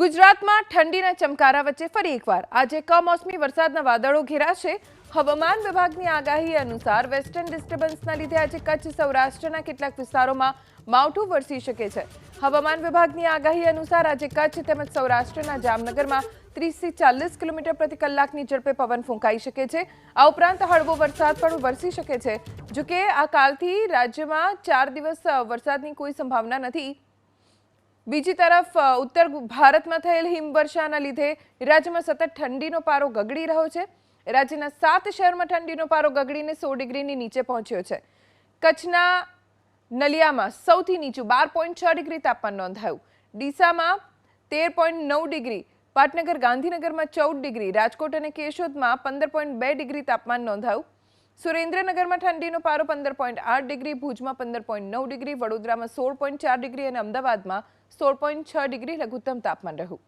ગુજરાતમાં ઠંડીના ચમકારા વચ્ચે ફરી એકવાર. આજે કમોસમી વરસાદના વાદળો ઘેરાશે. હવામાન વિભાગની આગાહી અનુસાર વેસ્ટર્ન ડિસ્ટર્બન્સના લીધે આજે કચ્છ, સૌરાષ્ટ્રના કેટલાક વિસ્તારોમાં માવઠું વરસી શકે છે. હવામાન વિભાગની આગાહી અનુસાર આજે કચ્છ તેમજ સૌરાષ્ટ્રના જામનગરમાં ત્રીસથી ચાલીસ કિલોમીટર પ્રતિ કલાકની ઝડપે પવન ફૂંકાઈ શકે છે. આ ઉપરાંત હળવો વરસાદ પણ વરસી શકે છે. જોકે આ કાલથી રાજ્યમાં ચાર દિવસ વરસાદની કોઈ સંભાવના નથી. બીજી તરફ ઉત્તર ભારતમાં થયેલ હિમવર્ષાના લીધે રાજ્યમાં સતત ઠંડીનો પારો ગગડી રહ્યો છે. રાજ્યના સાત શહેરમાં ઠંડીનો પારો ગગડીને સો ડિગ્રીની નીચે પહોંચ્યો છે. કચ્છના નલિયામાં સૌથી નીચું બાર પોઈન્ટ છ ડિગ્રી તાપમાન નોંધાયું. ડીસામાં તેર પોઈન્ટ નવ ડિગ્રી, પાટનગર ગાંધીનગરમાં ચૌદ ડિગ્રી, રાજકોટ અને કેશોદમાં પંદર પોઈન્ટ બે ડિગ્રી તાપમાન નોંધાયું. સુરેન્દ્રનગરમાં ઠંડીનો પારો પંદર પોઈન્ટ આઠ ડિગ્રી, ભુજમાં પંદર પોઈન્ટ નવ ડિગ્રી, વડોદરામાં સોળ પોઈન્ટ ચાર ડિગ્રી અને અમદાવાદમાં સોળ પોઈન્ટ છ ડિગ્રી લઘુત્તમ તાપમાન રહ્યું.